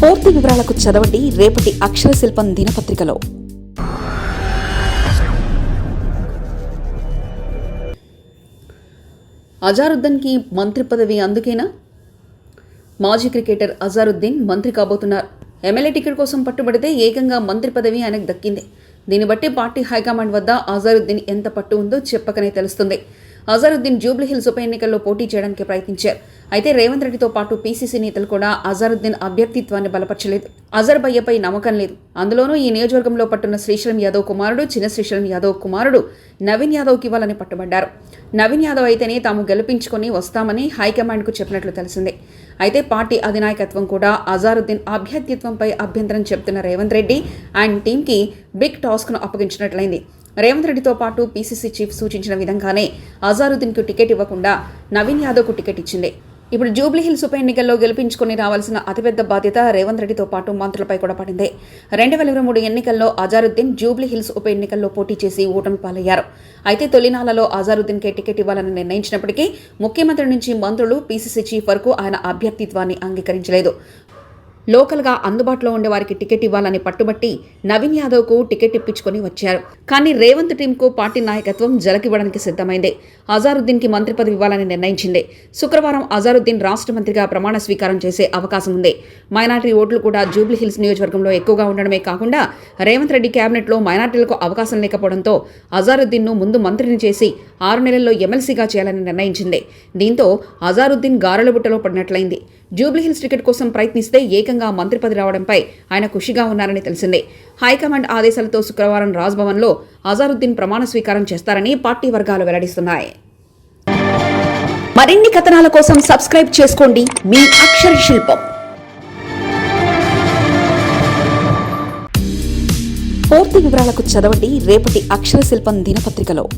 పూర్తి వివరాలకు చదవండి రేపటి అక్షర శిల్పం దినపత్రికలో. అజారుద్దీన్కి మంత్రి పదవి అందుకేనా? మాజీ క్రికెటర్ అజారుద్దీన్ మంత్రి కాబోతున్నారు. ఎమ్మెల్యే టికెట్ కోసం పట్టుబడితే ఏకంగా మంత్రి పదవి ఆయనకు దక్కింది. దీన్ని బట్టి పార్టీ హైకమాండ్ వద్ద అజారుద్దీన్ ఎంత పట్టు ఉందో చెప్పకనే తెలుస్తుంది. అజారుద్దీన్ జూబ్లీ హిల్స్ ఉప ఎన్నికల్లో పోటీ చేయడానికి ప్రయత్నించారు. అయితే రేవంత్ రెడ్డితో పాటు పీసీసీ నేతలు కూడా అజారుద్దీన్ అభ్యర్థిత్వాన్ని బలపరచలేదు. అజర్ భయ్యపై నమ్మకం లేదు. అందులోనూ ఈ నియోజకవర్గంలో పట్టున్న శ్రీశైలం యాదవ్ కుమారుడు చిన్న శ్రీశైలం యాదవ్ కుమారుడు నవీన్ యాదవ్కి ఇవ్వాలని పట్టుబడ్డారు. నవీన్ యాదవ్ అయితేనే తాము గెలిపించుకొని వస్తామని హైకమాండ్కు చెప్పినట్లు తెలిసిందే. అయితే పార్టీ అధినాయకత్వం కూడా అజారుద్దీన్ అభ్యర్థిత్వంపై అభ్యంతరం చెప్తున్న రేవంత్ రెడ్డి అండ్ టీంకి బిగ్ టాస్క్ను అప్పగించినట్లయింది. రేవంత్ రెడ్డితో పాటు పీసీసీ చీఫ్ సూచించిన విధంగానే అజారుద్దీన్కు టికెట్ ఇవ్వకుండా నవీన్ యాదవ్కు టికెట్ ఇచ్చింది. ఇప్పుడు జూబ్లీ హిల్స్ ఉప ఎన్నికల్లో గెలిపించుకుని రావాల్సిన అతిపెద్ద బాధ్యత రేవంత్ రెడ్డితో పాటు మంత్రులపై కూడా పడింది. రెండు వేల ఇరవై మూడు ఎన్నికల్లో అజారుద్దీన్ జూబ్లీ హిల్స్ ఉప ఎన్నికల్లో పోటీ చేసి ఓటమి పాలయ్యారు. అయితే తొలినాలలో అజారుద్దీన్కే టికెట్ ఇవ్వాలని నిర్ణయించినప్పటికీ ముఖ్యమంత్రి నుంచి మంత్రులు పీసీసీ చీఫ్ వరకు ఆయన అభ్యర్థిత్వాన్ని అంగీకరించలేదు. లోకల్గా అందుబాటులో ఉండే వారికి టికెట్ ఇవ్వాలని పట్టుబట్టి నవీన్ యాదవ్కు టికెట్ ఇప్పించుకొని వచ్చారు. కానీ రేవంత్ టీంకు పార్టీ నాయకత్వం జలకివ్వడానికి సిద్ధమైంది. అజారుద్దీన్కి మంత్రి పదవి ఇవ్వాలని నిర్ణయించింది. శుక్రవారం అజారుద్దీన్ రాష్ట్ర మంత్రిగా ప్రమాణ స్వీకారం చేసే అవకాశం ఉంది. మైనార్టీ ఓట్లు కూడా జూబ్లీ హిల్స్ నియోజకవర్గంలో ఎక్కువగా ఉండడమే కాకుండా రేవంత్ రెడ్డి కేబినెట్లో మైనార్టీలకు అవకాశం లేకపోవడంతో అజారుద్దీన్ను ముందు మంత్రిని చేసి ఆరు నెలల్లో ఎమ్మెల్సీగా చేయాలని నిర్ణయించింది. దీంతో అజారుద్దీన్ గారెల బుట్టలో పడినట్లయింది. జూబ్లీహిల్స్ టికెట్ కోసం ప్రయత్నిస్తే ఏకంగా మంత్రి పది రావడంపై ఆయన ఖుషిగా ఉన్నారని తెలిసిందే. హైకమాండ్ ఆదేశాలతో శుక్రవారం రాజ్భవన్లో అజారుద్దీన్ ప్రమాణ స్వీకారం చేస్తారని పార్టీ వర్గాలు వెల్లడిస్తున్నాయి. మరిన్ని కథనాల కోసం సబ్స్క్రైబ్ చేసుకోండి. మీ అక్షర శిల్పం. పూర్తి వివరాలకు చదవండి రేపటి అక్షర శిల్పం దినపత్రికలో.